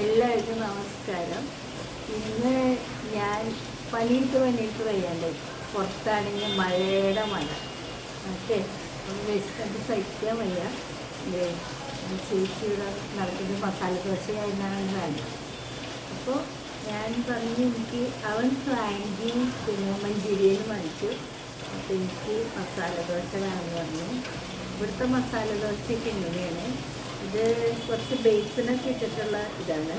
എല്ലാവർക്കും നമസ്കാരം. ഇന്ന് ഞാൻ പണിയിട്ട് പണിയിട്ട് വയ്യാണ്ട് പുറത്താണെങ്കിൽ മഴയുടെ മഴ. ഒന്ന് വെച്ചിട്ട് സഹിക്കാൻ വയ്യ. ചേച്ചിയുടെ നടക്കുന്ന മസാല ദോശയായിരുന്നാണ് വേണ്ടത് അപ്പോൾ ഞാൻ പറഞ്ഞു എനിക്ക് അവൻ ഫ്രാങ്കിയും പിന്നെ മഞ്ചേരിയനും വാങ്ങിച്ചു അപ്പോൾ എനിക്ക് മസാല ദോശ വേണമെന്ന് പറഞ്ഞു. ഇവിടുത്തെ മസാല ദോശയൊക്കെ ഇങ്ങനെയാണ് ഇത് കുറച്ച് ബേസിനൊക്കെ ഇട്ടിട്ടുള്ള ഇതാണ്.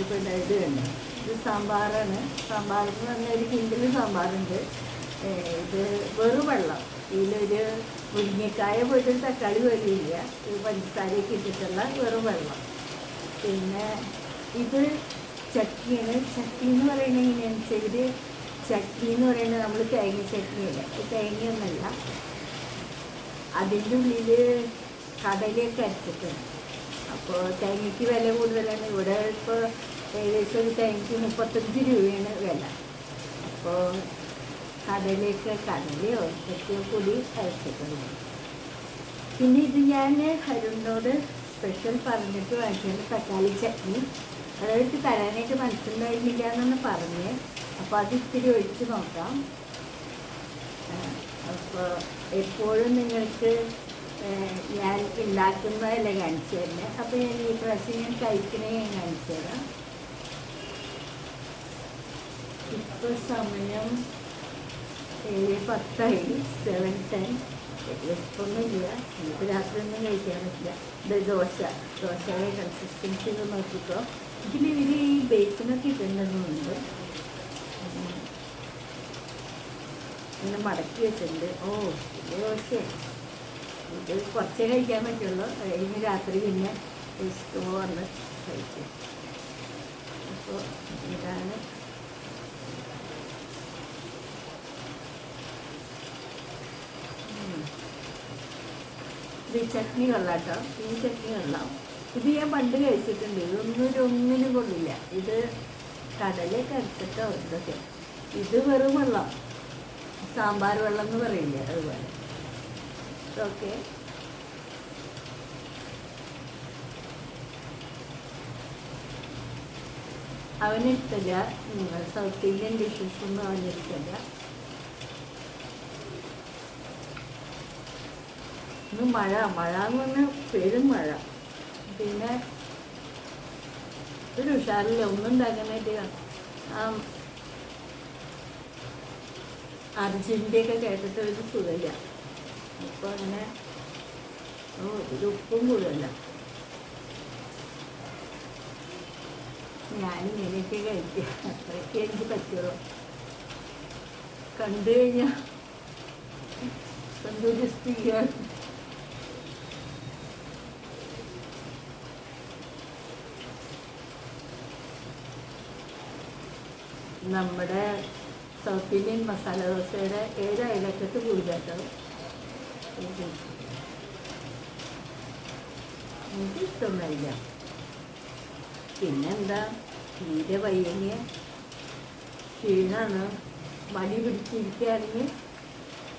ഇപ്പോൾ ഇത് തന്നെ. ഇത് സാമ്പാറാണ്. സാമ്പാർ എന്ന് പറഞ്ഞാൽ ഒരു കിണ്ടിൽ സാമ്പാറുണ്ട്. ഇത് വെറു വെള്ളം. ഇതിലൊരു മുരിങ്ങക്കായ പോയിട്ട് തക്കാളി ഇല്ല. ഇത് പഞ്ചസാരയൊക്കെ ഇട്ടിട്ടുള്ള വെറു വെള്ളം. പിന്നെ ഇത് ചട്ടിയാണ്. ചട്ടി എന്ന് പറയുന്നത് എങ്ങനെയാണെന്ന് വെച്ചാൽ ചട്നി എന്ന് പറയുന്നത് നമ്മൾ തേങ്ങ ചട്ടിയല്ല. തേങ്ങയൊന്നുമല്ല. അതിന്റെ ഉള്ളിൽ കടലയൊക്കെ അരച്ചിട്ടുണ്ട് അപ്പോൾ തേങ്ങയ്ക്ക് വില കൂടുതലാണ്. ഇവിടെ ഇപ്പോൾ ഏകദേശം ഒരു തേങ്ങയ്ക്ക് മുപ്പത്തഞ്ച് രൂപയാണ് വില. അപ്പോൾ കടലയൊക്കെ കടലയോ ഒക്കെ കൂടി അരച്ചിട്ടുണ്ട് പിന്നെ ഇത് ഞാൻ അരുണിനോട് സ്പെഷ്യൽ പറഞ്ഞിട്ട് വാങ്ങിച്ചത് തക്കാളി ചട്നി. അതായത് തരാനായിട്ട് മനസ്സിലായിരുന്നില്ല എന്നാണ് പറഞ്ഞ് അപ്പോൾ അത് ഇത്തിരി ഒഴിച്ച് നോക്കാം. അപ്പോൾ എപ്പോഴും നിങ്ങൾക്ക് ഞാൻ ഉണ്ടാക്കുന്നതല്ല കാണിച്ചു തരുന്നത് അപ്പോൾ ഞാൻ ഈ പ്രാവശ്യം ഞാൻ കഴിക്കണേ ഞാൻ കാണിച്ചു തരാം. ഇപ്പോൾ സമയം ഏഴ് പത്തായി. സെവൻ ടെൻ വിശപ്പൊന്നുമില്ല. എനിക്ക് രാത്രി ഒന്നും കഴിക്കാൻ പറ്റില്ല. ഇത് ദോശ. ദോശയുടെ കൺസിസ്റ്റൻസി ഒന്ന് നോക്കിക്കോ. ഇതിൽ ഇവർ ഈ ബേസിനൊക്കെ ഇട്ടുണ്ടെന്നുണ്ട് ഇങ്ങനെ മടക്കി വെച്ചിട്ടുണ്ട്. ഓ ദോശ. കുറച്ചേ കഴിക്കാൻ പറ്റുള്ളൂ. കഴിഞ്ഞ് രാത്രി പിന്നെ ഇഷ്ടമാണ് കഴിക്കും. അപ്പോൾ ഇതാണ്. ഇത് ചട്നി കൊള്ളാട്ടോ ഈ ചട്നി കൊള്ളാം ഇത് ഞാൻ പണ്ട് കഴിച്ചിട്ടുണ്ട്. ഇതൊന്നും ഒരു ഒന്നിനും കൊള്ളില്ല. ഇത് കടലെ കരച്ചിട്ടോ ഇതൊക്കെ. ഇത് വെറും വെള്ളം. സാമ്പാർ വെള്ളം എന്ന് പറയില്ലേ അതുപോലെ. ഓക്കെ അവന് ഇഷ്ടമില്ല നിങ്ങൾ സൗത്ത് ഇന്ത്യൻ ഡിഷസ് ഒന്നും അവനെടുത്തല്ല ഇന്ന് മഴ മഴ എന്ന് പറഞ്ഞാൽ പെരും മഴ. പിന്നെ ഒരു ഉഷാറില്ല ഒന്നും ഉണ്ടാക്കാനായിട്ട് ആ അർജുന്റെയൊക്കെ കേട്ടിട്ട് ഒരു സുഖമില്ല. ഓ ഒരു ഉപ്പും കൂടുതല. ഞാൻ ഇങ്ങനെയൊക്കെ കഴിക്കുക അത്രയൊക്കെ എനിക്ക് പറ്റുള്ളൂ. കണ്ടു നമ്മുടെ സൗത്ത് ഇന്ത്യൻ മസാല ദോശയുടെ ഏഴ് അയലക്കത്ത് എനിക്ക് ഇഷ്ടമൊന്നുമില്ല പിന്നെന്താ? തീരെ വയ്യങ്ങിയ ക്ഷീണമാണ് മടി പിടിച്ചിരിക്കുകയാണെങ്കിൽ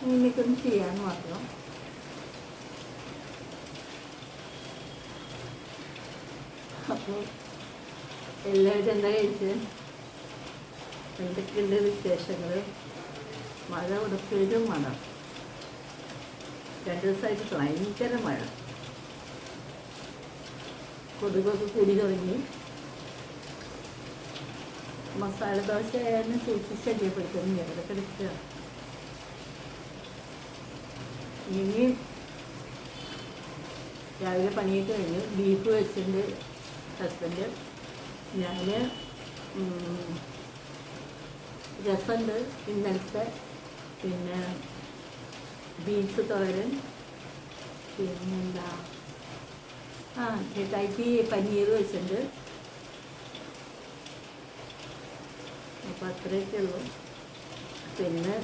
ഇങ്ങനെയൊക്കെ ചെയ്യാൻ മാത്രം. അപ്പോൾ എല്ലാവരും എന്താ കഴിച്ചത് എന്തൊക്കെയുണ്ട് വിശേഷങ്ങൾ മഴ പെരും മഴ രണ്ട് ദിവസമായിട്ട് ഭയങ്കര മഴ. കൊതുകൊക്കെ കൂടി തുടങ്ങി. മസാല ദോശ ആയാലും ചേച്ചി ശല്യപ്പെടുത്തുന്നു ഞങ്ങളൊക്കെ കിടക്കുക ഇനി രാവിലെ പണിയൊക്കെ കഴിഞ്ഞു. ബീഫ് വെച്ചിട്ടുണ്ട് ഹസ്ബൻഡ്. ഞാൻ രസമുണ്ട് ഇന്നലത്തെ. പിന്നെ ബീഫ് തോരൻ പിന്നെന്താ? ആ ചേട്ടായിക്ക് പനീർ വെച്ചിട്ടുണ്ട്. അപ്പോൾ അത്രയൊക്കെ ഉള്ളൂ. പിന്നെ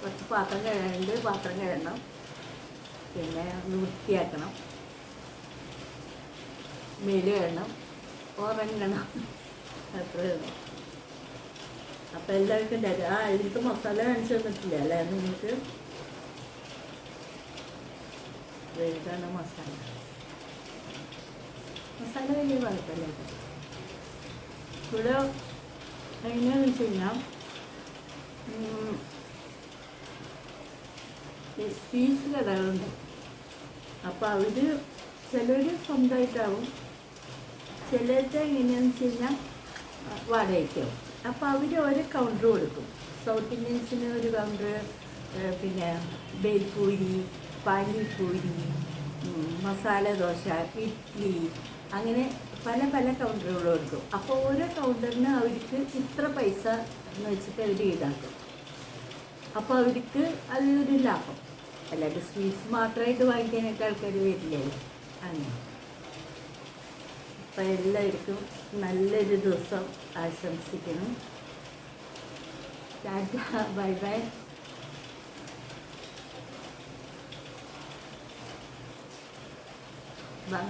കുറച്ച് പാത്രം കഴുകാനുണ്ട്. പാത്രം കഴുകണം. പിന്നെ ഒന്ന് വൃത്തിയാക്കണം. മേൽ കഴുകണം. ഉറങ്ങണം അത്രയേ ഉള്ളൂ. അപ്പം എല്ലാവർക്കും ഉണ്ടാക്കുക ആ എനിക്ക് മസാല കാണിച്ചു തന്നിട്ടില്ല അല്ലേ? നിങ്ങൾക്ക് ഇതാണ് മസാല. മസാല വലിയ കുഴപ്പമില്ല. ഇവിടെ എങ്ങനെയാണെന്ന് വെച്ച് കഴിഞ്ഞാൽ ഫീസ് കടകളുണ്ട്. അപ്പോൾ അവർ ചിലർ സ്വന്തമായിട്ടാവും ചിലരുടെ എങ്ങനെയാണെന്ന് വെച്ച് കഴിഞ്ഞാൽ വാടകയ്ക്കാവും. അപ്പോൾ അവർ ഓരോ കൗണ്ടർ കൊടുക്കും. സൗത്ത് ഇന്ത്യൻസിന് ഒരു കൗണ്ടർ പിന്നെ ബേൽപൂരി പാനിപൂരി ഉം, മസാല ദോശ ഇഡ്ഡലി അങ്ങനെ പല പല കൗണ്ടറുകളും എടുക്കും. അപ്പോൾ ഓരോ കൗണ്ടറിന് അവർക്ക് ഇത്ര പൈസ എന്ന് വെച്ചിട്ട് അവർ ഈടാക്കും. അപ്പോൾ അവർക്ക് അതിലൊരു ലാഭം. അല്ലാതെ സ്വീറ്റ്സ് മാത്രമായിട്ട് വാങ്ങിക്കാനായിട്ട് ആൾക്കാർ വരില്ലല്ലോ അങ്ങനെ. അപ്പം എല്ലാവർക്കും നല്ലൊരു ദിവസം ആശംസിക്കണം ടാറ്റ ബൈ ബൈ. ബൈ